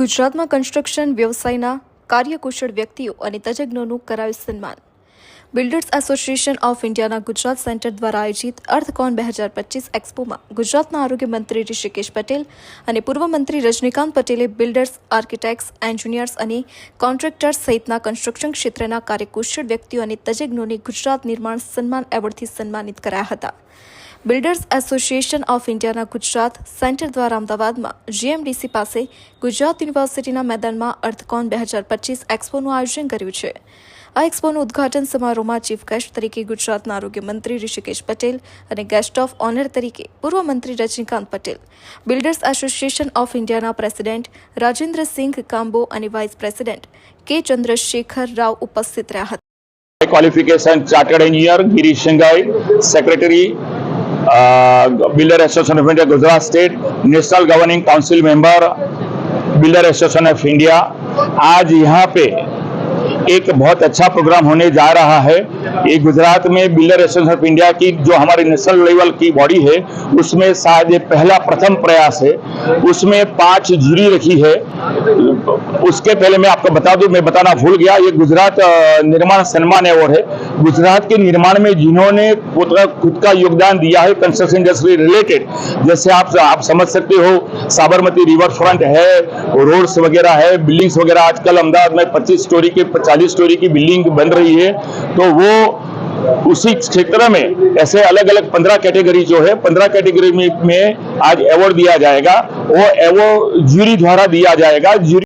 ગુજરાતમાં કન્સ્ટ્રક્શન વ્યવસાયના કાર્યકુશળ વ્યક્તિઓ અને તજજ્ઞોનું કરાયું સન્માન બિલ્ડર્સ એસોસિએશન ઓફ ઇન્ડિયાના ગુજરાત સેન્ટર દ્વારા આયોજિત અર્થકોન બે હજાર પચીસ એક્સપોમાં ગુજરાતના આરોગ્ય મંત્રી ઋષિકેશ પટેલ અને પૂર્વ મંત્રી રજનીકાંત પટેલે બિલ્ડર્સ આર્કિટેક્ટ્સ એન્જિનિયર્સ અને કોન્ટ્રાક્ટર્સ સહિતના કન્સ્ટ્રક્શન ક્ષેત્રના કાર્યકુશળ વ્યક્તિઓ અને તજજ્ઞોને ગુજરાત નિર્માણ સન્માન એવોર્ડથી સન્માનિત કરાયા હતા બિલ્ડર્સ એસોસિએશન ઓફ ઇન્ડિયાના ગુજરાત સેન્ટર દ્વારા અમદાવાદમાં જીએમડીસી પાસે ગુજરાત યુનિવર્સિટીના મેદાનમાં અર્થકોન બે હજાર પચીસ એક્સપોનું આયોજન કર્યું છે આ એક્સપોનું ઉદઘાટન સમારોહમાં ચીફ ગેસ્ટ તરીકે ગુજરાતના આરોગ્ય મંત્રી ઋષિકેશ પટેલ અને ગેસ્ટ ઓફ ઓનર તરીકે પૂર્વ મંત્રી Rajnikant Patel builders association of ઇન્ડિયાના પ્રેસિડેન્ટ રાજેન્દ્રસિંહ કાંબો અને vice president K Chandrashekhar Rao ઉપસ્થિત રહ્યા હતા qualification chartered engineer Girish secretary builder association of India Gujarat state national governing council member builder association of India आज यहाँ पे एक बहुत अच्छा प्रोग्राम होने जा रहा है ये गुजरात में बिल्डर एसोसिएशन ऑफ इंडिया की जो हमारी नेशनल लेवल की बॉडी है उसमें शायद ये पहला प्रथम प्रयास है उसमें पांच जूरी रखी है उसके पहले मैं आपको बता दूं मैं बताना भूल गया ये गुजरात निर्माण सम्मान अवार्ड है गुजरात के निर्माण में जिन्होंने खुद का योगदान दिया है कंस्ट्रक्शन इंडस्ट्री रिलेटेड जैसे आप आप समझ सकते हो साबरमती रिवर फ्रंट है रोड्स वगैरह है बिल्डिंग्स वगैरह आजकल अहमदाबाद में 25 स्टोरी के 40 स्टोरी की बिल्डिंग बन रही है तो वो उसी क्षेत्र में ऐसे अलग अलग पंद्रह कैटेगरी जो है पंद्रह कैटेगरी में, में आज अवार्ड दिया जाएगा वो अवार्ड ज्यूरी द्वारा दिया जाएगा ज्यूरी